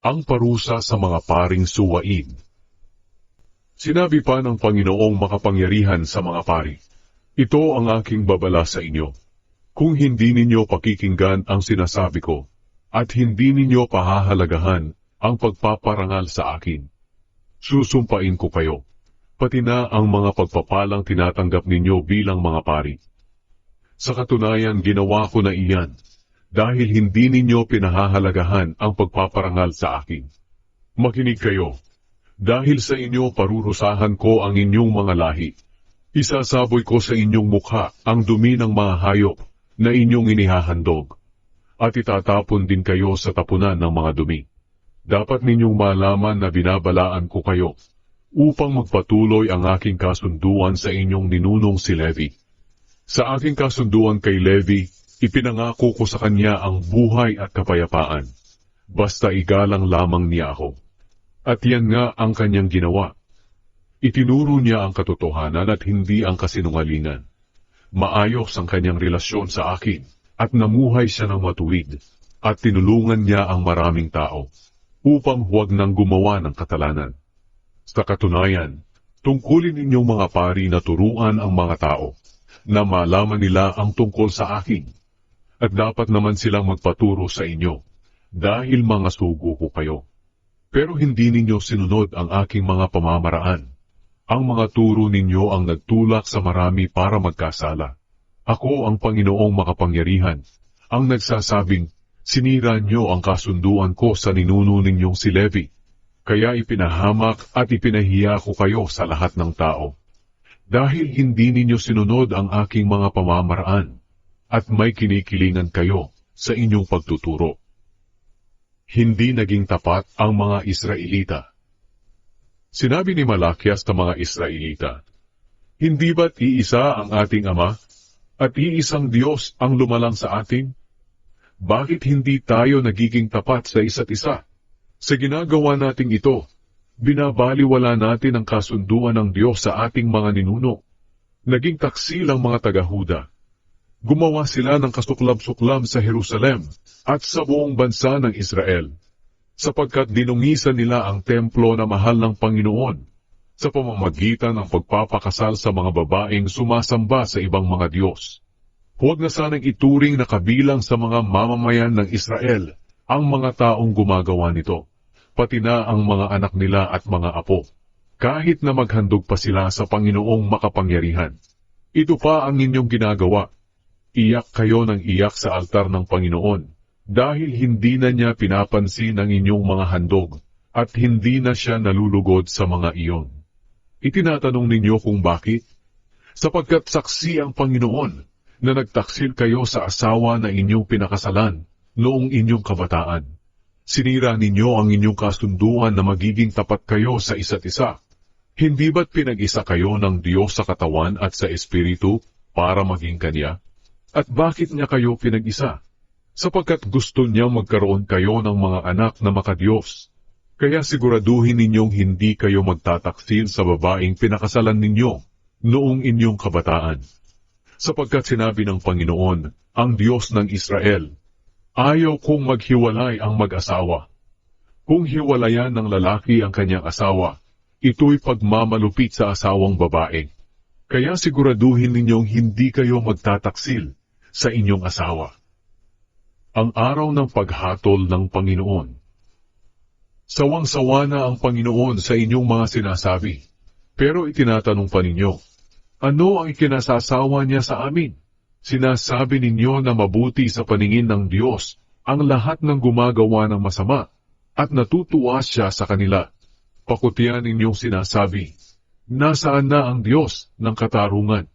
Ang parusa sa mga paring suwain. Sinabi pa ng Panginoong makapangyarihan sa mga pari, Ito ang aking babala sa inyo. Kung hindi ninyo pakikinggan ang sinasabi ko, at hindi ninyo pahahalagahan ang pagpaparangal sa akin, susumpain ko kayo, pati na ang mga pagpapalang tinatanggap ninyo bilang mga pari. Sa katunayan, ginawa ko na iyan, dahil hindi ninyo pinahahalagahan ang pagpaparangal sa akin. Makinig kayo, dahil sa inyo parurusahan ko ang inyong mga lahi. Isasaboy ko sa inyong mukha ang dumi ng mga hayop na inyong inihahandog, at itatapon din kayo sa tapunan ng mga dumi. Dapat ninyong malaman na binabalaan ko kayo upang magpatuloy ang aking kasunduan sa inyong ninunong si Levi. Sa aking kasunduan kay Levi, ipinangako ko sa kanya ang buhay at kapayapaan. Basta igalang lamang niya ako. At yan nga ang kanyang ginawa. Itinuro niya ang katotohanan at hindi ang kasinungalingan. Maayos ang kanyang relasyon sa akin at namuhay siya ng matuwid at tinulungan niya ang maraming tao upang huwag nang gumawa ng katalanan. Sa katunayan, tungkulin ninyong mga pari na turuan ang mga tao na malaman nila ang tungkol sa akin at dapat naman silang magpaturo sa inyo dahil mga sugo ko kayo. Pero hindi ninyo sinunod ang aking mga pamamaraan. Ang mga turo ninyo ang nagtulak sa marami para magkasala. Ako ang Panginoong makapangyarihan, ang nagsasabing, sinira nyo ang kasunduan ko sa ninuno ninyong si Levi. Kaya ipinahamak at ipinahiya ko kayo sa lahat ng tao. Dahil hindi ninyo sinunod ang aking mga pamamaraan, at may kinikilingan kayo sa inyong pagtuturo hindi naging tapat ang mga Israelita. Sinabi ni Malakias sa mga Israelita, Hindi ba't iisa ang ating Ama, at iisang Diyos ang lumalang sa atin? Bakit hindi tayo nagiging tapat sa isa't isa? Sa ginagawa nating ito, binabaliwala natin ang kasunduan ng Diyos sa ating mga ninuno. Naging taksil ang mga tagahuda gumawa sila ng kasuklab-suklam sa Jerusalem at sa buong bansa ng Israel, sapagkat dinungisan nila ang templo na mahal ng Panginoon sa pamamagitan ng pagpapakasal sa mga babaeng sumasamba sa ibang mga Diyos. Huwag na sanang ituring na kabilang sa mga mamamayan ng Israel ang mga taong gumagawa nito, pati na ang mga anak nila at mga apo, kahit na maghandog pa sila sa Panginoong makapangyarihan. Ito pa ang inyong ginagawa Iyak kayo ng iyak sa altar ng Panginoon, dahil hindi na niya pinapansin ang inyong mga handog, at hindi na siya nalulugod sa mga iyon. Itinatanong ninyo kung bakit? Sapagkat saksi ang Panginoon na nagtaksil kayo sa asawa na inyong pinakasalan noong inyong kabataan. Sinira ninyo ang inyong kasunduan na magiging tapat kayo sa isa't isa. Hindi ba't pinag-isa kayo ng Diyos sa katawan at sa Espiritu para maging Kanya? At bakit niya kayo pinag-isa? Sapagkat gusto niya magkaroon kayo ng mga anak na makadiyos. Kaya siguraduhin ninyong hindi kayo magtataksil sa babaeng pinakasalan ninyo noong inyong kabataan. Sapagkat sinabi ng Panginoon, ang Diyos ng Israel, ayaw kong maghiwalay ang mag-asawa. Kung hiwalayan ng lalaki ang kanyang asawa, ito'y pagmamalupit sa asawang babae. Kaya siguraduhin ninyong hindi kayo magtataksil sa inyong asawa. Ang araw ng paghatol ng Panginoon. Sawang-sawa na ang Panginoon sa inyong mga sinasabi, pero itinatanong pa ninyo, ano ang ikinasasawa niya sa amin? Sinasabi ninyo na mabuti sa paningin ng Diyos ang lahat ng gumagawa ng masama at natutuwa siya sa kanila. Pakutian ninyong sinasabi, nasaan na ang Diyos ng katarungan?